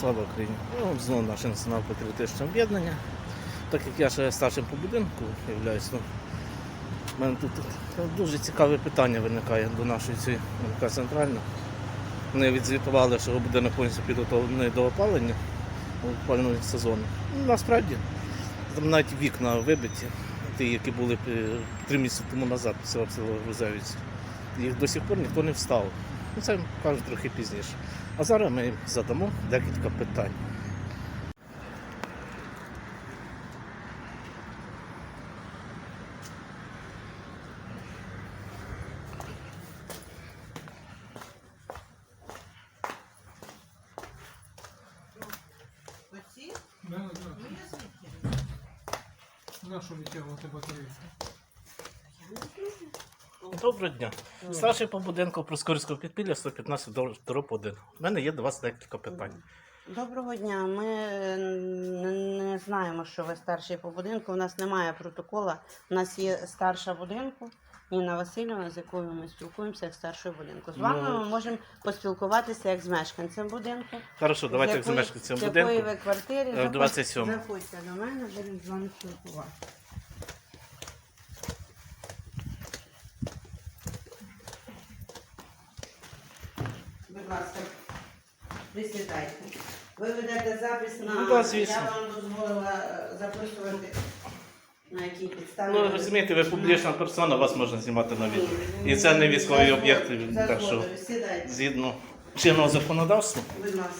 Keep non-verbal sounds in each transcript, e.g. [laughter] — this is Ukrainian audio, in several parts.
Слава Україні! Ну, знову наше націонал-патріотичне об'єднання. Так як я ще старшим по будинку являюсь, ну, в мене тут ну, дуже цікаве питання виникає до нашої цієї МК Центральна. Вони відзвітували, що будинок повністю підготовлений до опалення у опалювальний сезон. Ну, насправді, там навіть вікна вибиті, ті, які були три місяці тому назад після обстрілу Грузевиці. Їх до сих пор ніхто не вставив. Ну, це кажуть трохи пізніше. А зараз ми їм задамо декілька питань. Оці? Да, да. Ну я звідки? Нашу витягувати батарейку. Доброго дня. Старший по будинку Проскурського підпілля 115 дороб 1. У мене є до вас декілька питань. Доброго дня. Ми е, не, знаємо, що ви старший по будинку. У нас немає протокола. У нас є старша будинку. Ніна Васильівна, з якою ми спілкуємося як старшою будинку. З вами Ну. ми можемо поспілкуватися як з мешканцем будинку. Хорошо, давайте З якої- замешканцям з якої будинку. ви Е, Заходь- 27. Заходьте до мене, будемо з вами спілкуватися. Будь ласка, присідайте. Ви ведете запис на Ну, так, звісно. я вам дозволила е, записувати на якій підставі. Ну, ви- розумієте, ви публічна персона, вас можна знімати на відео. І це не військовий за так що. Сідайте, згідно чинного законодавства. будь ласка.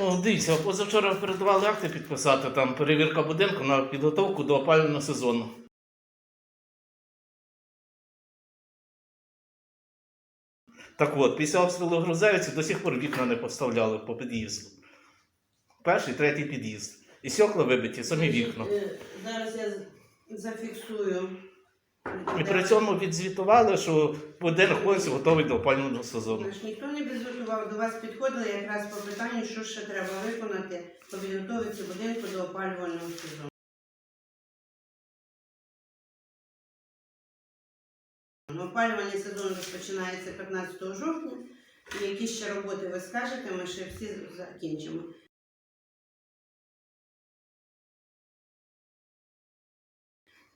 О, дивіться, позавчора передавали акти підписати, там перевірка будинку на підготовку до опалювального сезону. Так от, після обстрілу Грузевиці до сих пор вікна не поставляли по під'їзду. Перший, третій під'їзд. І сьокла вибиті, самі вікна. Е, Зараз я зафіксую. І при цьому відзвітували, що будинок повністю готовий до опалювального сезону. Наш ніхто не підготував. До вас підходили якраз по питанню, що ще треба виконати по підготовці будинку до опалювального сезону. Опалювальний сезон розпочинається 15 жовтня. Які ще роботи ви скажете, ми ще всі закінчимо.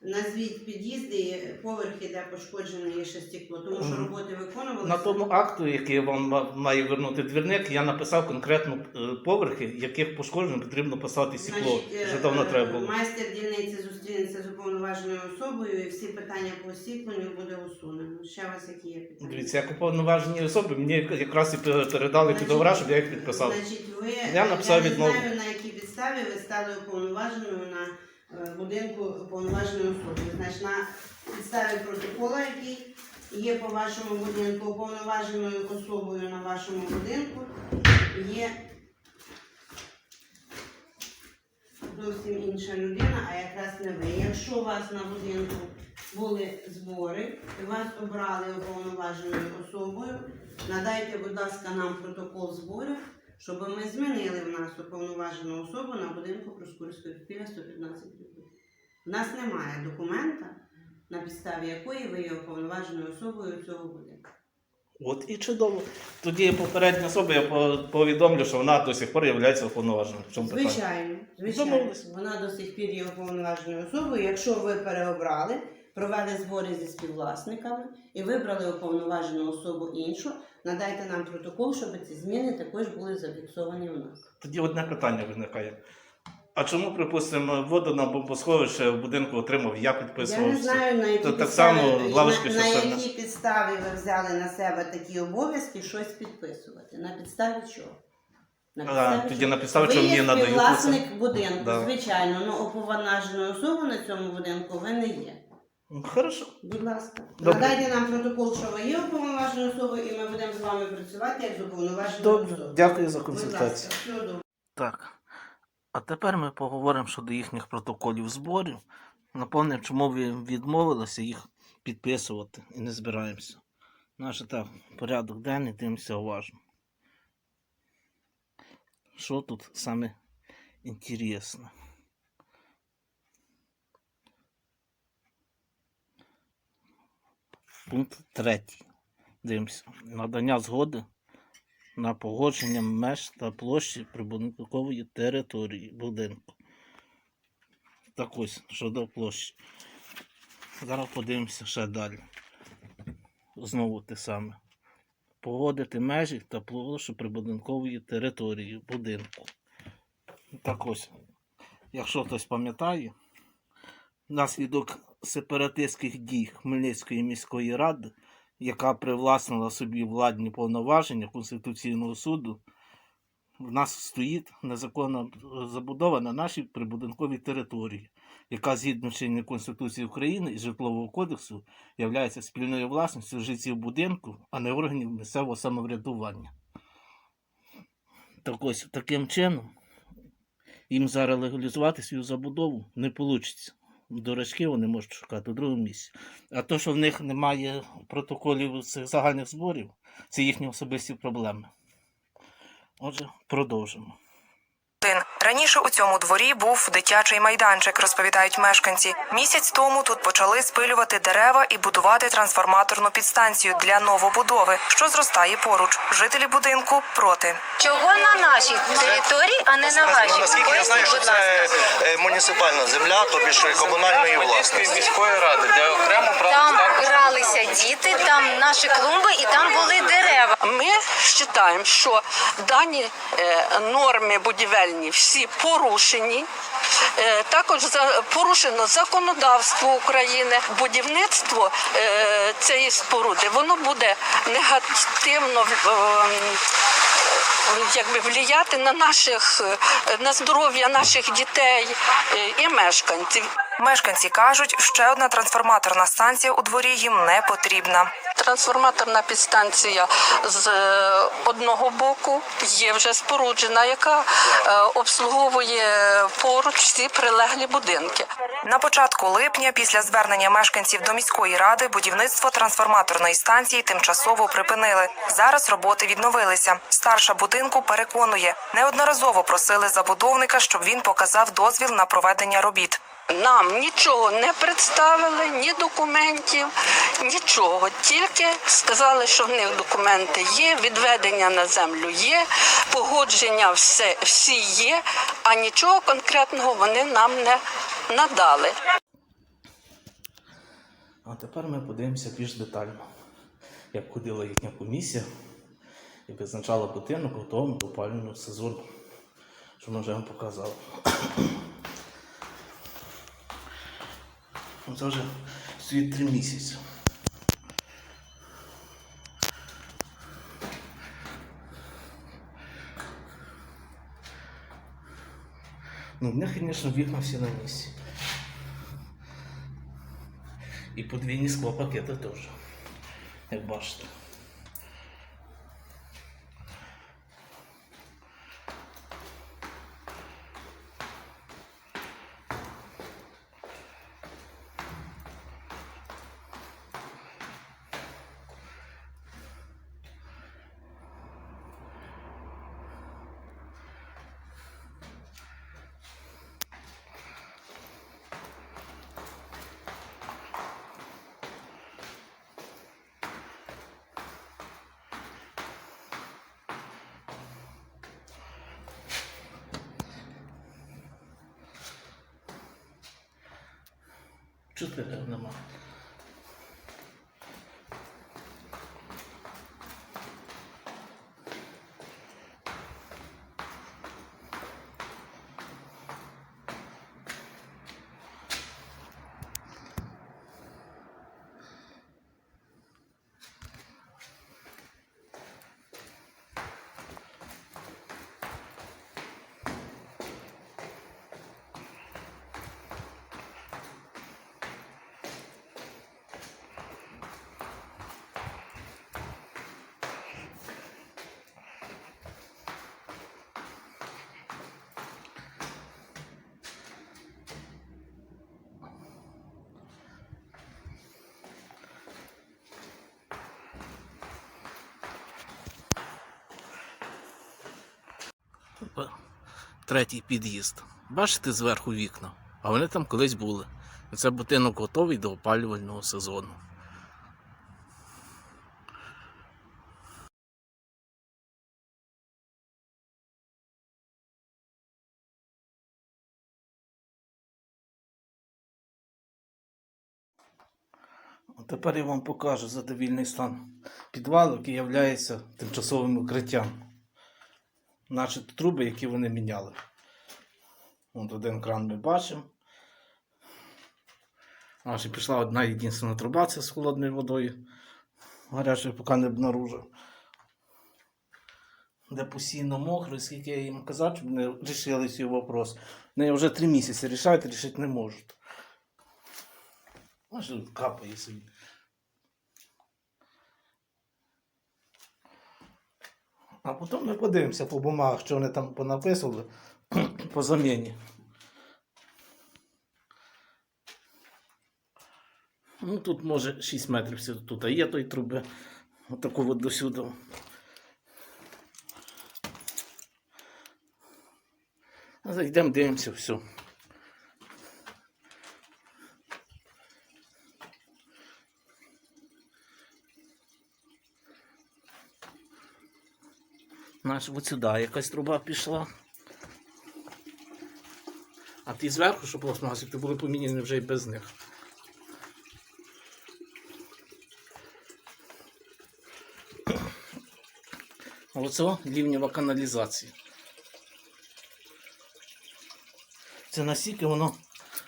Назвіть під'їзди, поверхи, де пошкоджене є ще стекло, тому що роботи виконувалися. На тому акту, який вам має вернути двірник, я написав конкретно е, поверхи, яких пошкоджено потрібно поставити стекло. Значить, Вже давно е, треба було. Майстер дільниці зустрінеться з уповноваженою особою і всі питання по освітленню буде усунено. Ще у вас які є питання? Дивіться, як уповноважені особи, мені якраз і пе- передали підговора, щоб я їх підписав. Значить, ви Я написав не відмову. знаю на якій підставі ви стали уповноваженою на е, будинку уповноваженою особою. Значить, на підставі протокола, який є по вашому будинку, уповноваженою особою на вашому будинку, є зовсім інша людина, а якраз не ви. Якщо у вас на будинку були збори і вас обрали уповноваженою особою, надайте, будь ласка, нам протокол зборів, щоб ми змінили в нас уповноважену особу на будинку Проскурської підпілля 115 років. У нас немає документа, на підставі якої ви є уповноваженою особою цього будинку. От і чудово. Тоді попередня особа, я повідомлю, що вона до сих пор є уповноваженою. В чому питання? Звичайно, звичайно. Домовились. Вона до сих пір є уповноваженою особою. Якщо ви переобрали, провели збори зі співвласниками і вибрали уповноважену особу іншу, надайте нам протокол, щоб ці зміни також були зафіксовані у нас. Тоді одне питання виникає. А чому, припустимо, воду на бомбосховище в будинку отримав, я підписував. Я не знаю, на які То так само лавочки на, на все якій підставі ви взяли на себе такі обов'язки щось підписувати. На підставі чого? На А, тоді чого? на підставі, ви що мені є надають. співвласник будинку, Да. звичайно, але уповноваженою особою на цьому будинку ви не є. Хорошо. Будь ласка, Добре. надайте нам протокол, що ви є уповноваженою особою, і ми будемо з вами працювати як з уповноваженою Добре, особою. дякую за Будь консультацію. ласка, всього доброго. Так. А тепер ми поговоримо щодо їхніх протоколів зборів. Напевне, чому ви відмовилися їх підписувати і не збираємося. Наш так, порядок денний, дивимося уважно. Що тут саме інтересне? Пункт третій. Дивимося. Надання згоди на погодження меж та площі прибудинкової території будинку. Так ось щодо площі. Зараз подивимося ще далі. Знову те саме. Погодити межі та площу прибудинкової території будинку. Так ось, якщо хтось пам'ятає, внаслідок сепаратистських дій Хмельницької міської ради, яка привласнила собі владні повноваження Конституційного суду, в нас стоїть незаконна забудова на нашій прибудинковій території, яка згідно чинної Конституції України і Житлового кодексу є спільною власністю жителів будинку, а не органів місцевого самоврядування. Так ось таким чином їм зараз легалізувати свою забудову не вийде. Дурачки вони можуть шукати у другому місці. А то, що в них немає протоколів цих загальних зборів, це їхні особисті проблеми. Отже, продовжимо. Раніше у цьому дворі був дитячий майданчик, розповідають мешканці. Місяць тому тут почали спилювати дерева і будувати трансформаторну підстанцію для новобудови, що зростає поруч. Жителі будинку проти. Чого на нашій території, а не на вашій? Наскільки я знаю, що це е, муніципальна земля, тобі ж комунальної власності. міської ради, де окремо Там гралися діти, там наші клумби і там були дерева. Ми вважаємо, що дані е, норми будівельні всі порушені. Е, Також порушено законодавство України. Будівництво е, цієї споруди воно буде негативно ем, якби влияти на наших е, на здоров'я наших дітей е, і мешканців. Мешканці кажуть, ще одна трансформаторна станція у дворі їм не потрібна. Трансформаторна підстанція з е, одного боку є вже споруджена, яка обслуговує поруч всі прилеглі будинки. На початку липня, після звернення мешканців до міської ради, будівництво трансформаторної станції тимчасово припинили. Зараз роботи відновилися. Старша будинку переконує, неодноразово просили забудовника, щоб він показав дозвіл на проведення робіт. Нам нічого не представили, ні документів, нічого. Тільки сказали, що в них документи є, відведення на землю є, погодження все, всі є, а нічого конкретного вони нам не надали. А тепер ми подивимося більш детально, як ходила їхня комісія і визначала будинок готовим до опалювального сезону, що ми вже вам показали. Ну, Це вже стоїть три місяці. Ну, в них, звісно, вікна всі на місці. І подвійні склопакети теж, як бачите. Чотири нема. третій під'їзд. Бачите зверху вікна? А вони там колись були. Це будинок готовий до опалювального сезону. Ну, тепер я вам покажу задовільний стан підвалу, який є тимчасовим укриттям. Наші труби, які вони міняли. От один кран ми бачимо. Аж пішла одна єдина труба це з холодною водою. Гарячою поки не обнаружив. Де постійно мокро, скільки я їм казав, щоб не вирішили цей вопрос. Вони вже три місяці рішають, рішити не можуть. Тут капає собі. А потім ми подивимося по бумагах, що вони там понаписували [clears throat] по заміні. Ну, тут може 6 метрів тут, є той труби. Отаку от досюди. Зайдемо, дивимося, все. Наш от сюди якась труба пішла. А ті зверху, що пластмасик, то були поміняні вже і без них. Оце лівнєва каналізація. Це настільки воно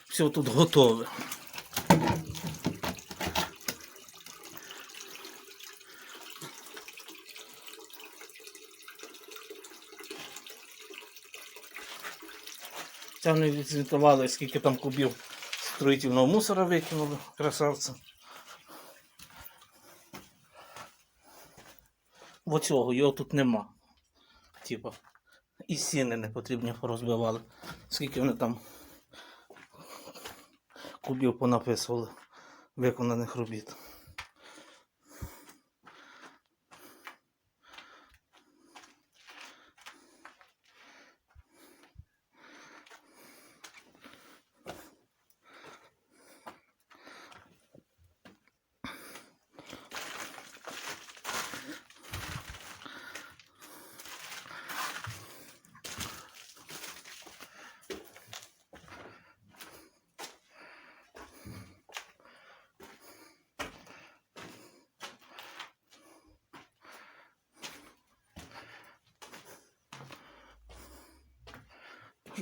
все тут готове. Це вони відзвітували, скільки там кубів строїтельного мусора викинули, красавці. Оцього його тут нема. Типа. І стіни не потрібні порозбивали. Скільки вони там кубів понаписували виконаних робіт.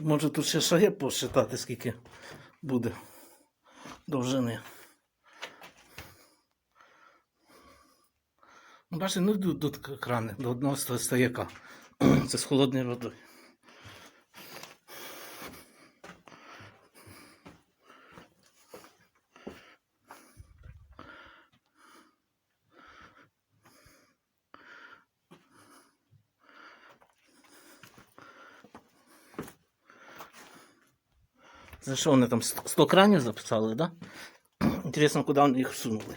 Може тут ще шаги посчитати, скільки буде довжини. Ну, Бачите, ну йдуть тут крани до одного стояка. [clears throat] Це з холодною водою. За що вони там 100 кранів записали, да? Інтересно, куди вони їх всунули.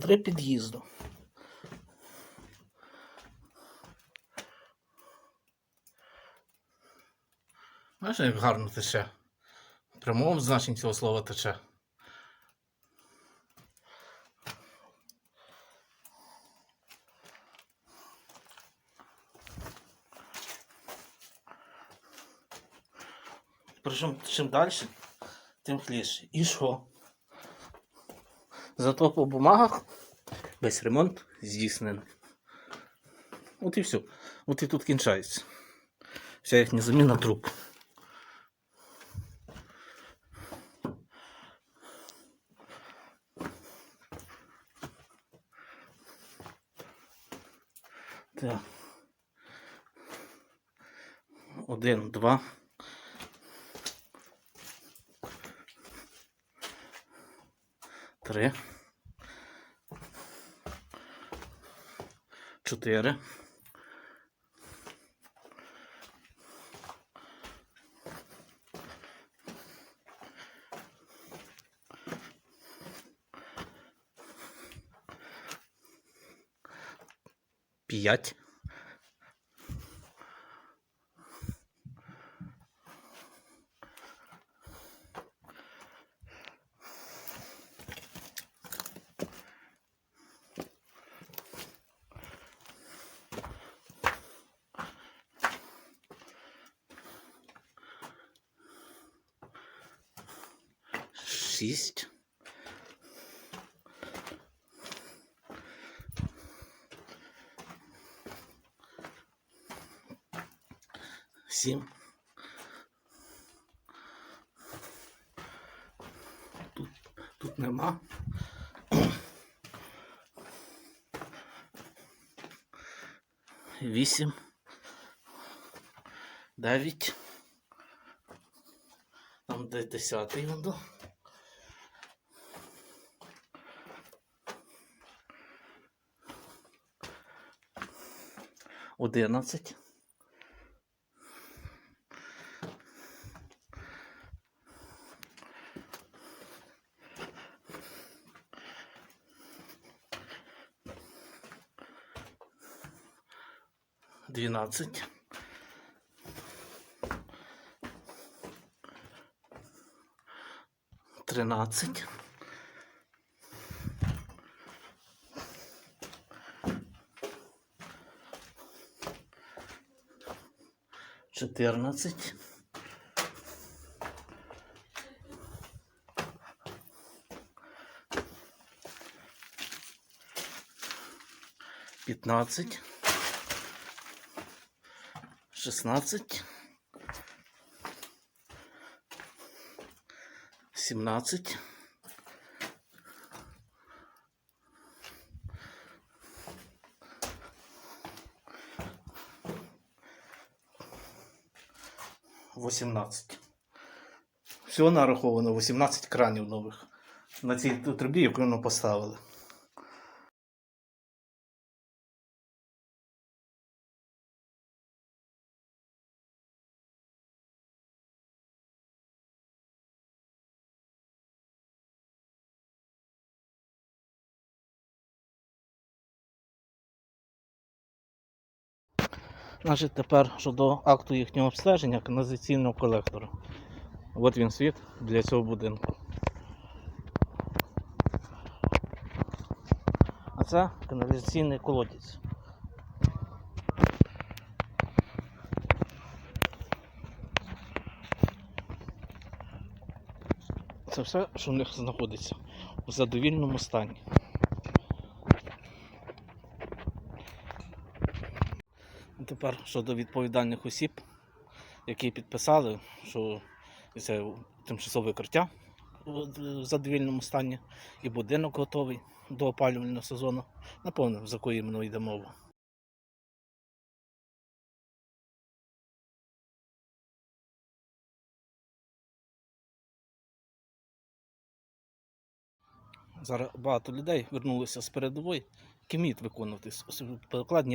Три під'їзду. Бачиш, як гарно тече. В прямому значенні цього слова тече. Причому чим далі, тим хліше. І що? Зато по бумагах весь ремонт здійснений. От і все. От і тут кінчається. Вся їхня заміна труб. Так. Один, два. Три. Чотири. П'ять. Шість. Сім. Тут, тут нема. Вісім. Дев'ять. Там де десятий воно. Одинадцять. Двенадцать. Тринадцать. Четырнадцать. Пятнадцать. шестнадцать, семнадцать, восемнадцать. Всього нараховано 18 кранів нових на цій трубі, яку ми поставили. Значить, тепер щодо акту їхнього обстеження каналізаційного колектора. От він світ для цього будинку. А це каналізаційний колодязь. Це все, що в них знаходиться у задовільному стані. Тепер щодо відповідальних осіб, які підписали, що це тимчасове укриття в задовільному стані і будинок готовий до опалювального сезону. Напевно, за кої іменно йде мова. Зараз багато людей вернулися з передової, вміють виконувати с-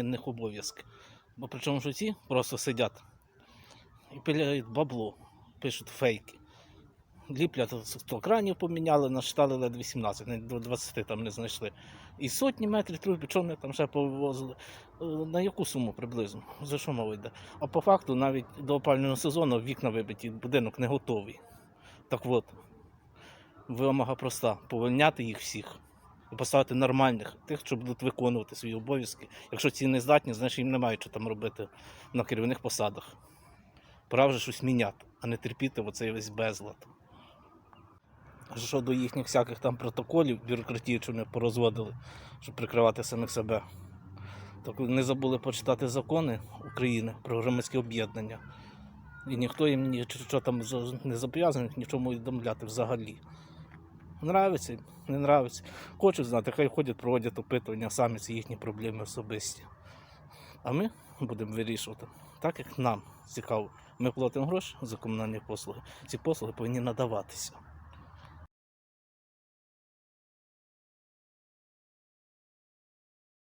них обов'язки. Бо причому що ці просто сидять і пиляють бабло, пишуть фейки. Ліплять 100 кранів поміняли, насчитали ледь 18, навіть до 20 там не знайшли. І сотні метрів чого вони там ще повивозили. Е, На яку суму приблизно? За що мова йде? А по факту навіть до опального сезону вікна вибиті, будинок не готовий. Так от, вимога проста: повольняти їх всіх і поставити нормальних, тих, що будуть виконувати свої обов'язки. Якщо ці не здатні, значить їм немає що там робити на керівних посадах. Пора вже щось міняти, а не терпіти оцей весь безлад. Щодо їхніх всяких там протоколів, бюрократії, що вони порозводили, щоб прикривати самих себе. Так не забули почитати закони України про громадське об'єднання. І ніхто їм нічого там не зобов'язаний нічому повідомляти взагалі. Нравиться, не нравиться. Хочуть знати, хай ходять, проводять опитування, самі це їхні проблеми особисті. А ми будемо вирішувати так, як нам цікаво. Ми платимо гроші за комунальні послуги. Ці послуги повинні надаватися.